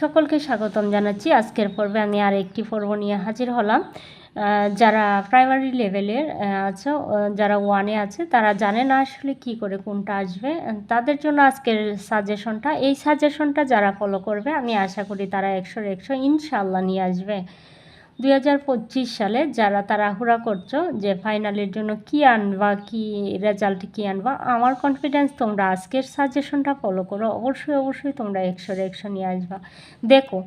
সকলকে স্বাগতম জানাচ্ছি। আজকের পর্বে আমি আর একটি পর্ব নিয়ে হাজির হলাম। যারা প্রাইমারি লেভেলের আছে যারা ওয়ানে আছে, তারা জানে না আসলে কি করে কোনটা আসবে। তাদের জন্য আজকের সাজেশনটা এই সাজেশনটা যারা ফলো করবে, আমি আশা করি তারা একশো একশো ইনশাল্লাহ নিয়ে আসবে। দুই হাজার পঁচিশ সালে যারা তাড়াহুড়া করছ যে ফাইনালের জন্য কি আনবা, কি রেজাল্ট কি আনবা, আমার কনফিডেন্স তোমরা আজকের সাজেশনটা ফলো করো। অবশ্যই অবশ্যই তোমরা একশোর একশো নিয়ে আসবা। দেখো,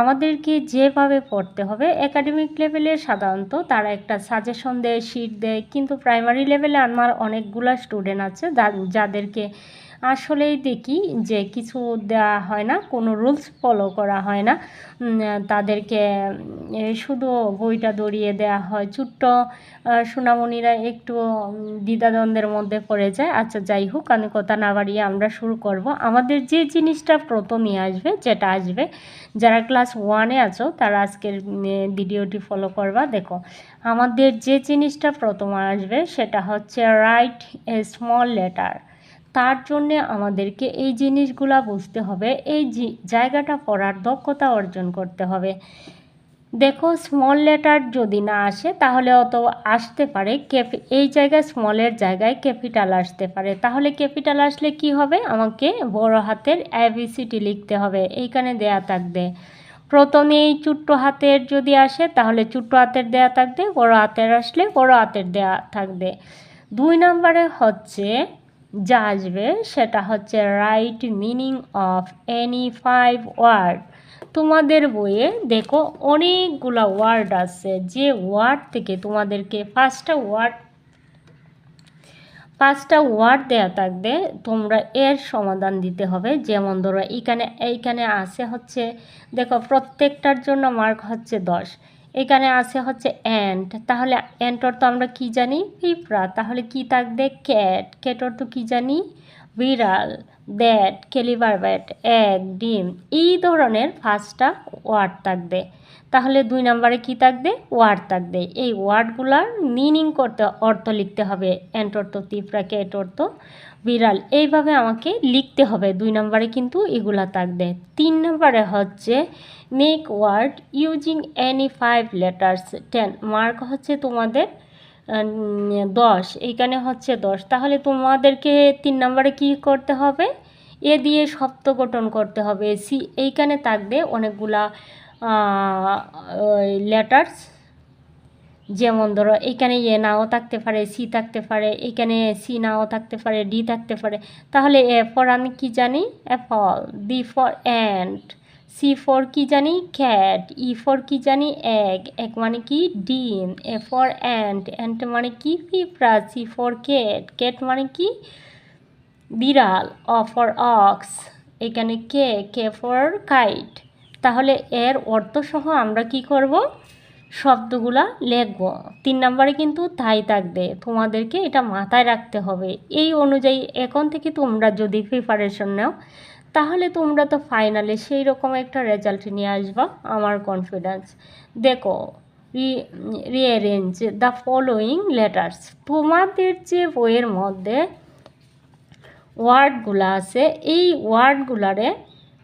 আমাদেরকে যেভাবে পড়তে হবে একাডেমিক লেভেলে সাধারণত তারা একটা সাজেশন দেয় শিট দেয়, কিন্তু প্রাইমারি লেভেলে আমার অনেকগুলা স্টুডেন্ট আছে যাদেরকে আসলেই দেখি যে কিছু দেওয়া হয় না, কোনো রুলস ফলো করা হয় না। তাদেরকে শুধু বইটা দড়িয়ে দেওয়া হয়। ছোট্ট সোনামণিরা একটু দ্বিধাদ্বন্দ্বের মধ্যে পড়ে যায়। আচ্ছা যাই হোক, আমি কথা না বাড়িয়ে আমরা শুরু করব। আমাদের যে জিনিসটা প্রথমে আসবে, যেটা আসবে, যারা ক্লাস ওয়ানে আছো, তারা আজকের ভিডিওটি ফলো করবা। দেখো, আমাদের যে জিনিসটা প্রথম আসবে, সেটা হচ্ছে রাইট এ স্মল লেটার তার জন্যে আমাদেরকে এই জিনিসগুলা বুঝতে হবে, এই জায়গাটা পড়ার দক্ষতা অর্জন করতে হবে। দেখো স্মল লেটার যদি না আসে, তাহলে অত আসতে পারে ক্যাপি এই জায়গায় স্মলের জায়গায় ক্যাপিটাল আসতে পারে। তাহলে ক্যাপিটাল আসলে কি হবে? আমাকে বড় হাতের অ্যাবিসিটি লিখতে হবে, এইখানে দেয়া থাকবে। প্রথমে এই ছোট্ট হাতের যদি আসে, তাহলে ছোট্ট হাতের দেয়া থাকবে, বড় হাতের আসলে বড় হাতের দেয়া থাকবে। দুই নম্বরে হচ্ছে যা আসবে সেটা হচ্ছে right meaning of any five word তোমাদের বইয়ে দেখো অনেকগুলা ওয়ার্ড আছে। যে ওয়ার্ড থেকে তোমাদেরকে পাঁচটা ওয়ার্ড পাঁচটা ওয়ার্ড দেয়া থাকবে, তোমরা এর সমাধান দিতে হবে। যেমন ধরো এইখানে এইখানে আছে হচ্ছে, দেখো প্রত্যেকটার জন্য মার্ক হচ্ছে দশ। এখানে আছে হচ্ছে অ্যান্ট তাহলে অ্যান্ট অর্থ আমরা কি জানি? পিঁপড়া। তাহলে কি থাকবে? ক্যাট ক্যাট অর্থ কি জানি? বিড়াল, ব্যাট কেলিবার ব্যাট এক ডিম, এই ধরনের ফার্স্টটা ওয়ার্ড থাকবে। তাহলে দুই নম্বরে কি থাকবে? ওয়ার্ড থাকবে। এই ওয়ার্ডগুলার মিনিং করতে, অর্থ লিখতে হবে। অ্যান্ট অর্থ পিঁপড়া ক্যাট অর্থ বিড়াল। এইভাবে আমাকে লিখতে হবে। দুই নম্বরে কিন্তু এগুলা থাকবে। তিন নম্বরে হচ্ছে make word using any five letters ten mark হচ্ছে তোমাদের দশ। এইখানে হচ্ছে দশ। তাহলে তোমাদেরকে তিন নম্বরে কি করতে হবে? এ দিয়ে শব্দ গঠন করতে হবে। সি, এইখানে থাকবে অনেকগুলা লেটার্স যেমন ধরো, এইখানে এ নাও থাকতে পারে, সি থাকতে পারে, এইখানে সি নাও থাকতে পারে, ডি থাকতে পারে। তাহলে এ ফর আমি কি জানি? Apple B for ant C for কি জানি? ক্যাট ই ফর কি জানি? এগ এক মানে কি? ডিম এ ফর অ্যান্ট অ্যান্ট মানে কি? পিঁপড়া সি ফর ক্যাট ক্যাট মানে কি? বিড়াল অ ফর অক্স এখানে কে কে ফর কাইট তাহলে এর অর্থ সহ আমরা কি করব? শব্দগুলা লিখব। তিন নম্বরে কিন্তু তাই থাকবে। তোমাদেরকে এটা মাথায় রাখতে হবে। এই অনুযায়ী এখন থেকে তোমরা যদি প্রিপারেশন নাও তাহলে তোমরা তো ফাইনালে সেই রকম একটা রেজাল্ট নিয়ে আসবা, আমার কনফিডেন্স দেখো রি রিঅ্যারেঞ্জ দ্য ফলোয়িং লেটার্স তোমাদের যে বইয়ের মধ্যে ওয়ার্ডগুলো আছে, এই ওয়ার্ডগুলারে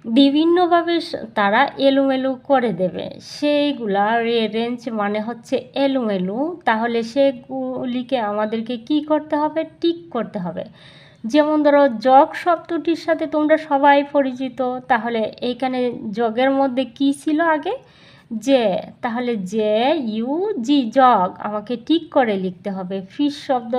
বিভিন্নভাবে তারা এলোমেলো করে দেবে। সেইগুলা রেঞ্জ মানে হচ্ছে এলোমেলো। তাহলে সেগুলিকে আমাদেরকে কি করতে হবে? টিক করতে হবে। যেমন ধরো জগ শব্দটির সাথে তোমরা সবাই পরিচিত, তাহলে এইখানে জগের মধ্যে কি ছিল আগে? যে, তাহলে যে, ইউ, জি জগ আমাকে ঠিক করে লিখতে হবে। ফিশ শব্দ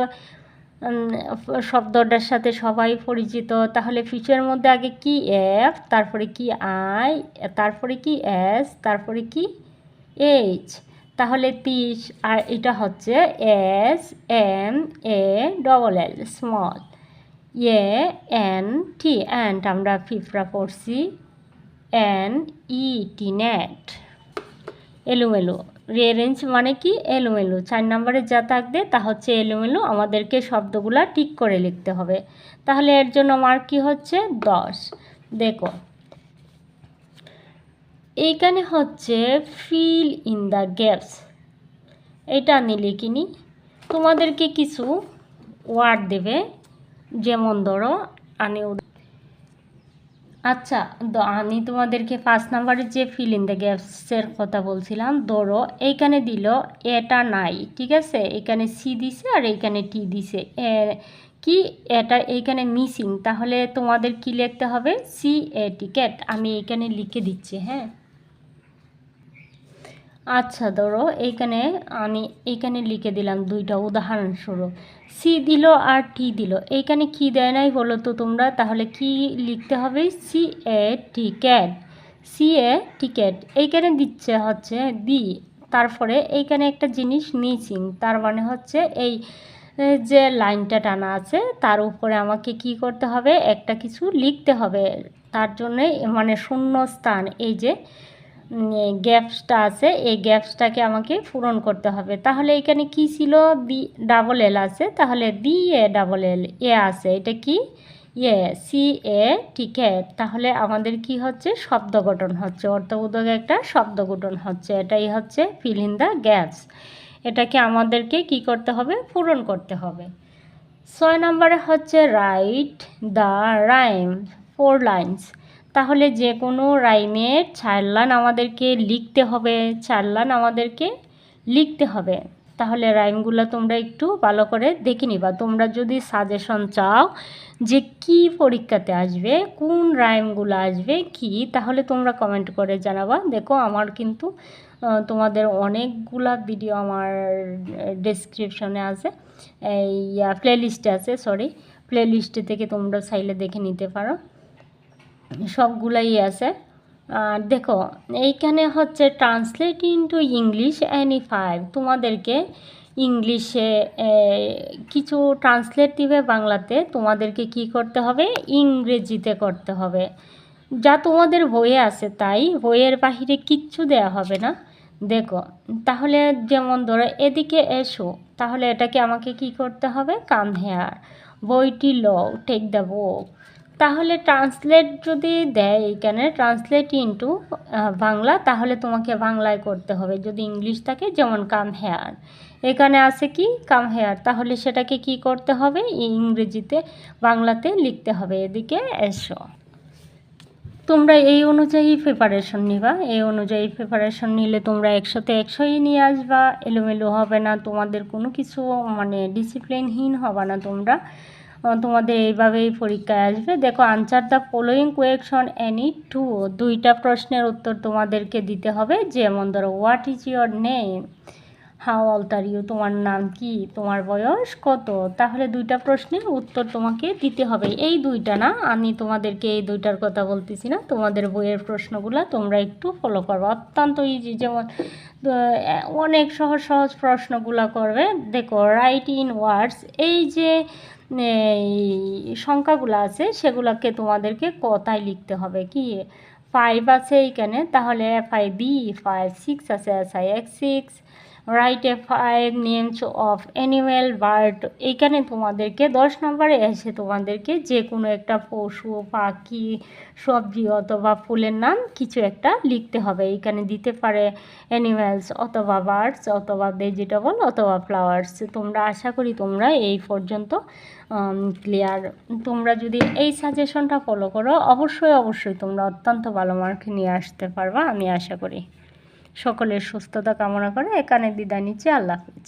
শব্দটার সাথে সবাই পরিচিত, তাহলে ফিশের মধ্যে আগে কি এফ, তারপরে কি আই, তারপরে কি এস, তারপরে কি এইচ। তাহলে তিস, আর এটা হচ্ছে S, M, A, double L, small. A, N, T and আমরা ফিফরা পড়ছি। N, E, T, net. এলোমেলো। রেঞ্জ মানে কি? এলোমেলো। চার নম্বরে যা থাকবে, তা হচ্ছে এলোমেলো। আমাদেরকে শব্দগুলা ঠিক করে লিখতে হবে। তাহলে এর জন্য মার্ক কি হচ্ছে? দশ। দেখো। এইখানে হচ্ছে ফিল ইন দ্য গ্যাপস এটা আমি লিখিনি। তোমাদেরকে কিছু ওয়ার্ড দেবে। যেমন ধরো, আমি আচ্ছা আমি তোমাদেরকে পাঁচ নাম্বারের যে ফিল দ্য গ্যাপসের কথা বলছিলাম, ধরো, এইখানে দিল এটা নাই, ঠিক আছে? এখানে সি দিছে আর এইখানে টি দিছে। কি? এটা এইখানে মিসিং তাহলে তোমাদের কি লিখতে হবে? সি এ টিকেট আমি এইখানে লিখে দিচ্ছি হ্যাঁ? আচ্ছা ধরো, এইখানে আমি এইখানে লিখে দিলাম দুইটা উদাহরণস্বরূপ। সি দিল আর টি দিল। এইখানে কি দেয় নাই বলো তো তোমরা? তাহলে কি লিখতে হবে? C A T cat C A T cat এইখানে দিচ্ছে হচ্ছে দি তারপরে এইখানে একটা জিনিস মিসিং তার মানে হচ্ছে এই যে লাইনটা টানা আছে, তার উপরে আমাকে কি করতে হবে? একটা কিছু লিখতে হবে। তার জন্যে মানে শূন্য স্থান। এই যে গ্যাপসটা আছে, এই গ্যাপসটাকে আমাকে পূরণ করতে হবে। তাহলে এখানে কি ছিল? বি ডাবল এল আছে। তাহলে বি এ ডাবল এল এ আছে। এটা কি? এ সি এ টিকেট তাহলে আমাদের কি হচ্ছে? শব্দ গঠন হচ্ছে। অর্থ অর্থবোধক একটা শব্দ গঠন হচ্ছে। এটাই হচ্ছে ফিল ইন দ্য গ্যাপস এটাকে আমাদেরকে কি করতে হবে? পূরণ করতে হবে। ছয় নম্বরে হচ্ছে write the rhyme four lines তাহলে যে কোনো রাইমের চার লাইন আমাদেরকে লিখতে হবে চার লাইন আমাদেরকে লিখতে হবে। তাহলে রাইমগুলো তোমরা একটু ভালো করে দেখে নিবা। তোমরা যদি সাজেশন চাও যে কি পরীক্ষাতে আসবে, কোন রাইমগুলো আসবে, কি, তাহলে তোমরা কমেন্ট করে জানাবা। দেখো, আমার কিন্তু তোমাদের অনেকগুলা ভিডিও আমার ডেসক্রিপশনে আছে। এই প্লেলিস্টে আছে সরি প্লেলিস্টে থেকে তোমরা চাইলে দেখে নিতে পারো। সবগুলাই আছে। দেখো, এইখানে হচ্ছে translate into English any five তোমাদেরকে ইংলিশে কিছু ট্রান্সলেট দিবে বাংলাতে তোমাদেরকে কি করতে হবে? ইংরেজিতে করতে হবে। যা তোমাদের বইয়ে আছে তাই বইয়ের বাহিরে কিচ্ছু দেয়া হবে না। দেখো, তাহলে যেমন ধরো এদিকে এসো, তাহলে এটাকে আমাকে কি করতে হবে? কাম হেয়ার বইটি লো টেক দ্য বুক তাহলে ট্রান্সলেট যদি দেয় এখানে ট্রান্সলেট ইনটু বাংলা, তাহলে তোমাকে বাংলায় করতে হবে। যদি ইংলিশ থাকে, যেমন কাম হেয়ার এখানে আছে কি? কাম হেয়ার তাহলে সেটাকে কি করতে হবে? ইংরেজিতে, বাংলাতে লিখতে হবে। এদিকে এসো। তোমরা এই অনুযায়ী প্রিপারেশন নিবা। এই অনুযায়ী প্রিপারেশন নিলে তোমরা একসাথে একশোই নিয়ে আসবা। এলোমেলো হবে না। তোমাদের কোনো কিছু মানে ডিসিপ্লিনহীন হবে না তোমরা। তোমাদের এইভাবেই পরীক্ষায় আসবে। দেখো answer the following question any two দুইটা প্রশ্নের উত্তর তোমাদেরকে দিতে হবে। যেমন ধরো what is your name how old are you তোমার নাম কি? তোমার বয়স কত? তাহলে দুইটা প্রশ্নের উত্তর তোমাকে দিতে হবে। এই দুইটা না, আমি তোমাদেরকে এই দুইটার কথা বলতেছি না। তোমাদের বইয়ের প্রশ্নগুলো তোমরা একটু ফলো করবে অত্যন্ত ইজি যেমন অনেক সহজ সহজ প্রশ্নগুলো করবে। দেখো রাইট ইন ওয়ার্ডস এই যে সংখ্যাগুলো আছে, সেগুলোকে তোমাদেরকে কথায় লিখতে হবে। কি? ফাইভ আছে এইখানে, তাহলে F I B five six আছে S I X six write a five names of animal bird এইখানে তোমাদেরকে দশ নম্বরে এসে তোমাদেরকে যে কোনো একটা পশু, পাখি, সবজি অথবা ফুলের নাম কিছু একটা লিখতে হবে। এইখানে দিতে পারে অ্যানিমেলস অথবা বার্ডস অথবা ভেজিটেবল অথবা ফ্লাওয়ার্স তোমরা আশা করি তোমরা এই পর্যন্ত ক্লিয়ার তোমরা যদি এই সাজেশনটা ফলো করো, অবশ্যই অবশ্যই তোমরা অত্যন্ত ভালো মার্ক নিয়ে আসতে পারবা, আমি আশা করি। সকলের সুস্থতা কামনা করে এখানে বিদায় নিচ্ছি আল্লাহ হাফিজ।